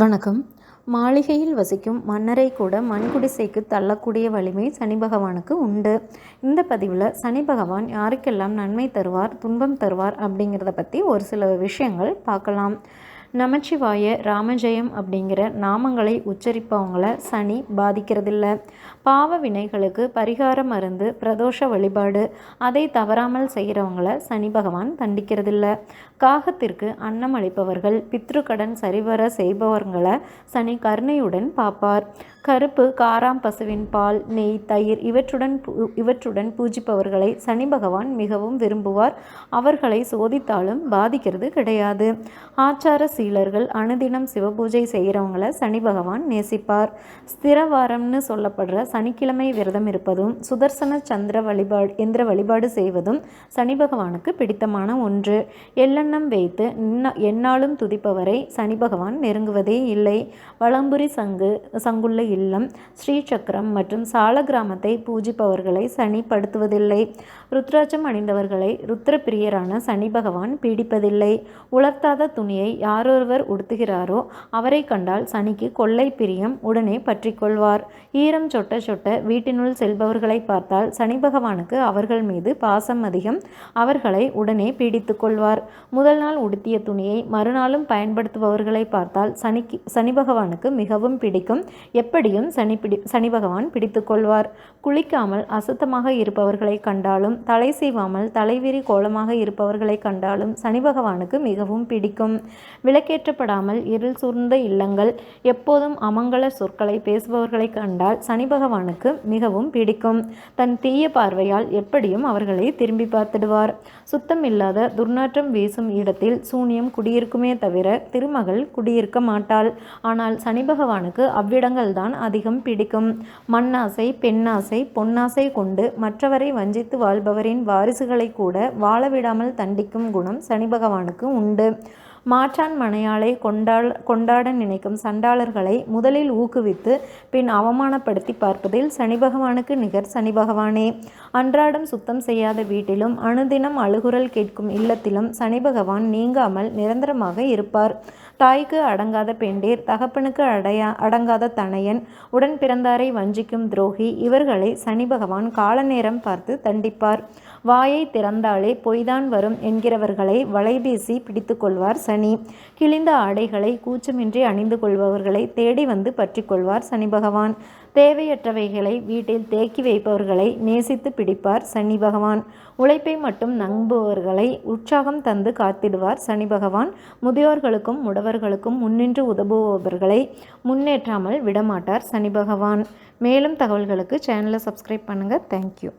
வணக்கம். மாளிகையில் வசிக்கும் மன்னரை கூட மண்குடிசைக்கு தள்ளக்கூடிய வலிமை சனி பகவானுக்கு உண்டு. இந்த பதிவில் சனி பகவான் யாருக்கெல்லாம் நன்மை தருவார் துன்பம் தருவார் அப்படிங்கிறத பற்றி ஒரு சில விஷயங்கள் பார்க்கலாம். நமச்சிவாய ராமஜெயம் அப்படிங்கிற நாமங்களை உச்சரிப்பவங்கள சனி பாதிக்கிறதில்ல. பாவ வினைகளுக்கு பரிகார மருந்து பிரதோஷ வழிபாடு அதை தவறாமல் செய்கிறவங்கள சனி பகவான் தண்டிக்கிறதில்ல. காகத்திற்கு அன்னம் அளிப்பவர்கள் பித்ருக்கடன் சரிவர செய்பவர்களை சனி கருணையுடன் பார்ப்பார். கருப்பு காராம் பசுவின் பால் நெய் தயிர் இவற்றுடன் இவற்றுடன் பூஜிப்பவர்களை சனி பகவான் மிகவும் விரும்புவார். அவர்களை சோதித்தாலும் பாதிக்கிறது கிடையாது. ஆச்சார சீலர்கள் அனுதினம் சிவபூஜை செய்கிறவங்கள சனி பகவான் நேசிப்பார். ஸ்திரவாரம்னு சொல்லப்படுற சனிக்கிழமை விரதம் இருப்பதும் சுதர்சன சந்திர வழிபாடு எந்திர வழிபாடு செய்வதும் சனி பகவானுக்கு பிடித்தமான ஒன்று. எள்ளெண்ணம் வைத்து எண்ணாலும் துதிப்பவரை சனி பகவான் நெருங்குவதே இல்லை. வளம்புரி சங்கு சங்குள்ள இல்லம் ஸ்ரீசக்கரம் மற்றும் சால கிராமத்தை பூஜிப்பவர்களை சனிப்படுத்துவதில்லை. ருத்ராட்சம் அணிந்தவர்களை ருத்ரப்பிரியரான சனி பகவான் பீடிப்பதில்லை. உலர்த்தாத துணியை யாரொருவர் உடுத்துகிறாரோ அவரை கண்டால் சனிக்கு கொள்ளை பிரியம் உடனே பற்றி கொள்வார். ஈரம் சொட்ட சொட்ட வீட்டினுள் செல்பவர்களை பார்த்தால் சனி பகவானுக்கு அவர்கள் மீது பாசம் அதிகம் அவர்களை உடனே பீடித்து கொள்வார். முதல் நாள் உடுத்திய துணியை மறுநாளும் பயன்படுத்துபவர்களை பார்த்தால் சனிக்கு சனி பகவானுக்கு மிகவும் பிடிக்கும். எப்படி எப்படியும் சனி பிடி சனி பகவான் பிடித்து கொள்வார். குளிக்காமல் அசுத்தமாக இருப்பவர்களை கண்டாலும் தலை செய்வாமல் தலைவிரி கோலமாக இருப்பவர்களை கண்டாலும் சனி பகவானுக்கு மிகவும் பிடிக்கும். விளக்கேற்றப்படாமல் இருள் சூர்ந்த இல்லங்கள் எப்போதும் அமங்கல சொற்களை பேசுபவர்களை கண்டால் சனி பகவானுக்கு மிகவும் பிடிக்கும். தன் தீய பார்வையால் எப்படியும் அவர்களை திரும்பி பார்த்துடுவார். சுத்தம் இல்லாத துர்நாற்றம் வீசும் இடத்தில் சூனியம் குடியிருக்குமே தவிர திருமகள் குடியிருக்க மாட்டாள். ஆனால் சனி பகவானுக்கு அவ்விடங்கள் தான் அதிகம் பிடிக்கும். மண்ணாசை பெண்ணாசை பொன்னாசை கொண்டு மற்றவரை வஞ்சித்து வாழ்பவரின் வாரிசுகளை கூட வாழவிடாமல் தண்டிக்கும் குணம் சனி பகவானுக்கு உண்டு. மாற்றான் மனையாளை கொண்டாட கொண்டாட நினைக்கும் சண்டாளர்களை முதலில் ஊக்குவித்து பின் அவமானப்படுத்தி பார்ப்பதில் சனி பகவானுக்கு நிகர் சனி பகவானே. அன்றாடம் சுத்தம் செய்யாத வீட்டிலும் அணுதினம் அழுகுரல் கேட்கும் இல்லத்திலும் சனி பகவான் நீங்காமல் நிரந்தரமாக இருப்பார். தாய்க்கு அடங்காத பெண்டீர் தகப்பனுக்கு அடையா அடங்காத தனையன் உடன் பிறந்தாரை வஞ்சிக்கும் துரோகி இவர்களை சனி பகவான் காலநேரம் பார்த்து தண்டிப்பார். வாயை திறந்தாலே பொய்தான் வரும் என்கிறவர்களை வலைபேசி பிடித்து கொள்வார் சனி. கிழிந்த ஆடைகளை கூச்சமின்றி அணிந்து கொள்பவர்களை தேடி வந்து பற்றி கொள்வார் சனி பகவான். தேவையற்றவைகளை வீட்டில் தேக்கி வைப்பவர்களை நேசித்து பிடிப்பார் சனி பகவான். உழைப்பை மட்டும் நம்புபவர்களை உற்சாகம் தந்து காத்திடுவார் சனி பகவான். முதியோர்களுக்கும் முடவர்களுக்கும் முன்னின்று உதவுபவர்களை முன்னேற்றாமல் விடமாட்டார் சனி பகவான். மேலும் தகவல்களுக்கு சேனலை சப்ஸ்கிரைப் பண்ணுங்கள் தேங்க்யூ